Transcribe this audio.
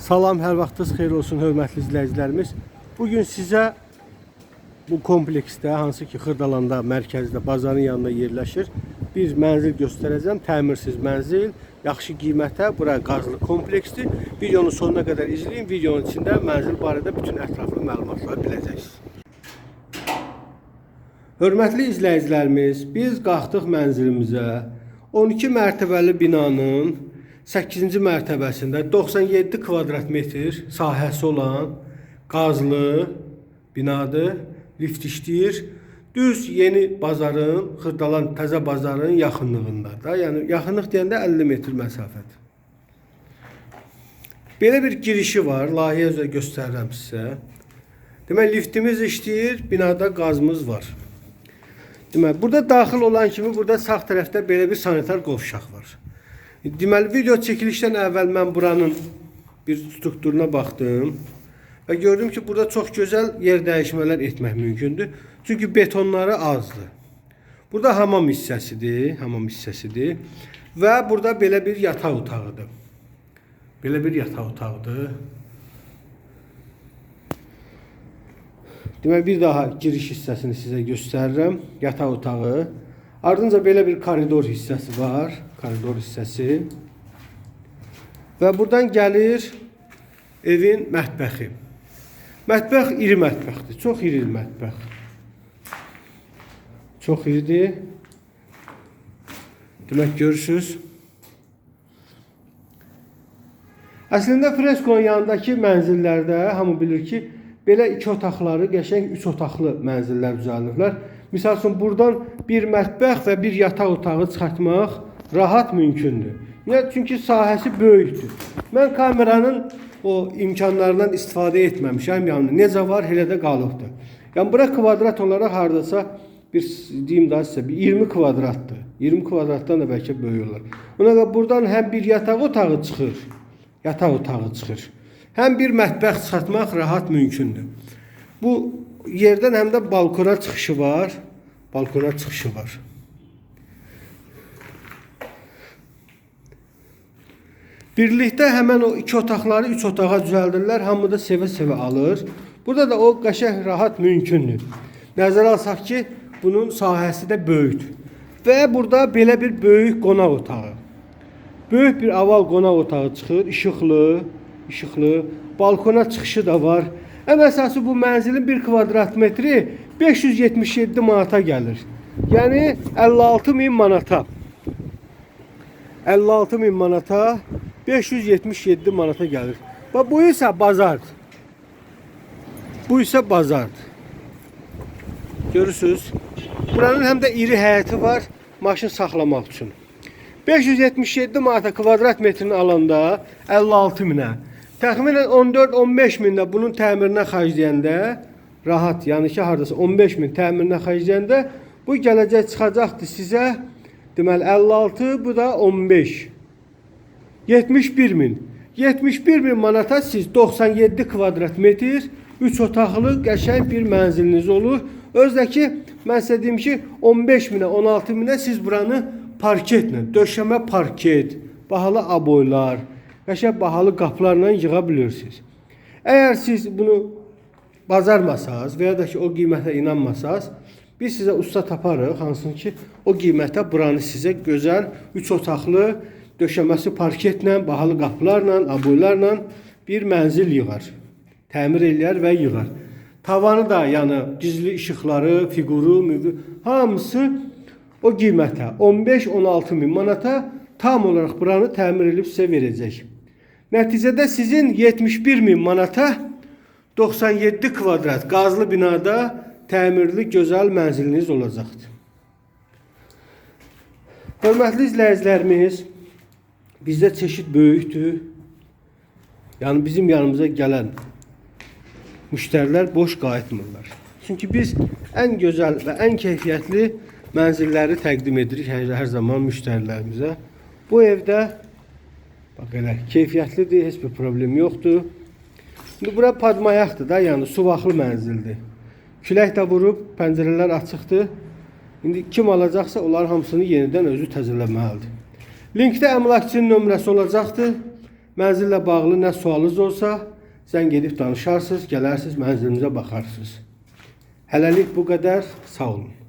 Salam, hər vaxtınız xeyir olsun hörmətli izləyicilərimiz. Bu gün sizə bu kompleksdə hansı ki Xırdalanda mərkəzdə bazarın yanında yerləşir bir mənzil göstərəcəm. Təmirsiz mənzil, yaxşı qiymətə, bura qazlı kompleksdir. Videonun sonuna qədər izləyin. Videonun içində mənzil barədə bütün ətraflı məlumatları biləcəksiniz. Hörmətli izləyicilərimiz, biz qalxdıq mənzilimizə. 12 mərtəbəli binanın 8-ci mərtəbəsində 97 kvadrat metr sahəsi olan qazlı binadır. Lift işləyir. Düz yeni bazarın, Xırdalan təzə bazarın yaxınlığında da. Yəni yaxınlıq deyəndə 50 metr məsafədir. Belə bir girişi var. Layihə üzrə göstərirəm sizə. Demək liftimiz işləyir, binada qazımız var. Demək, burada daxil olan kimi burada sağ tərəfdə belə bir sanitar qovşaq var. Deməli, video çəkilişdən əvvəl mən buranın bir strukturuna baxdım və gördüm ki, burada çox gözəl yer dəyişmələr etmək mümkündür. Çünki betonları azdır. Burada hamam hissəsidir, hamam hissəsidir və burada belə bir yataq otağıdır. Belə bir yataq otağıdır. Demək bir daha giriş hissəsini sizə göstərirəm. Yataq otağı. Ardınca belə bir koridor hissəsi var. Koridor hissəsi. Və buradan gəlir evin mətbəxi. Mətbəx iri mətbəxdir. Çox iri mətbəx. Çox iridir. Demək görürsüz. Əslində freskonun yanındakı mənzillərdə hamı bilir ki, belə iki otaqları qəşəng üç otaqlı mənzillər düzəldiblər. Məsəl üçün burdan bir mətbəx və bir yataq otağı çıxartmaq rahat mümkündür. Niyə? Çünki sahəsi böyükdür. Mən kameranın o imkanlarından istifadə etməmişəm. Yəni necə var, elə də qalıbdır. Yəni bura kvadrat olaraq hardasa bir deyim daha sizə bir 20 kvadratdır. 20 kvadratdan da bəlkə böyük olar. Ona görə buradan həm bir yataq otağı çıxır, yataq otağı çıxır. Həm bir mətbəx çıxartmaq rahat mümkündür. Bu yerdən həm də balkona çıxışı var. Balkona çıxışı var. Birlikdə həmən o iki otaqları üç otağa düzəldirlər. Hamı da sevə-sevə alır. Burada da o qəşəng rahat mümkündür. Nəzərə alsaq ki, bunun sahəsi də böyükdür. Və burada belə bir böyük qonaq otağı. Böyük bir aval qonaq otağı çıxır, işıqlı, işıqlı. Balkona çıxışı da var. Ən əsası bu mənzilin 1 kvadrat metri 577 manata gəlir. Yəni 56 min manata. 56 min manata 577 manata gəlir. Və bu isə bazardır. Bu isə bazardır. Görürsüz? Buranın həm də iri həyəti var maşın saxlamaq üçün. 577 manata kvadrat metrini alanda 56 minə. Təxminən 14-15 min də bunun təmirinə xərcləyəndə rahat, yəni ki, hardasa 15 min təmirinə xərcləyəndə bu gələcək çıxacaqdır sizə deməli 56, bu da 15. 71 min. 71 bin manata siz 97 kvadrat metr 3 otaqlı qəşəng bir mənziliniz olur. Özdəki mən sizə deyim ki 15 minə 16 minə siz buranı parketlə, döşəmə parket, bahalı aboylar, qəşəng bahalı qapılarla yığa bilirsiniz. Əgər siz bunu bacarmasanız və ya da ki o qiymətə inanmasanız, biz sizə usta taparıq, hansın ki o qiymətə buranı sizə gözəl 3 otaqlı döşəməsi parketlə, bahalı qapılarla, aboylarla bir mənzil yığar. Təmir eləyər və yığar. Tavanı da, yəni gizli işıqları, fiquru, müvi, hamısı o qiymətə 15-16 min manata tam olaraq buranı təmir edib sizə verəcək. Nəticədə sizin 71 min manata 97 kvadrat qazlı binada təmirli gözəl mənziliniz olacaqdır. Hörmətli izləyicilərimiz, bizdə çeşid böyükdür. Yəni bizim yanımıza gələn müştərilər boş qayıtmırlar. Çünki biz ən gözəl və ən keyfiyyətli mənzilləri təqdim edirik hər, zaman müştərilərimizə. Bu evdə bax elə keyfiyyətlidir, heç bir problem yoxdur. İndi bura padmayaqdır da, yəni suvaqlı mənzildir. Külək də vurub, pəncərələr açıqdır. İndi kim alacaqsa onların hamısını yenidən özü təzələməlidir. Linkdə əmlakçının nömrəsi olacaqdır. Mənzillə bağlı nə sualınız olsa, zəng edib danışarsınız, gələrsiniz, mənzilimizə baxarsınız. Hələlik bu qədər. Sağ olun.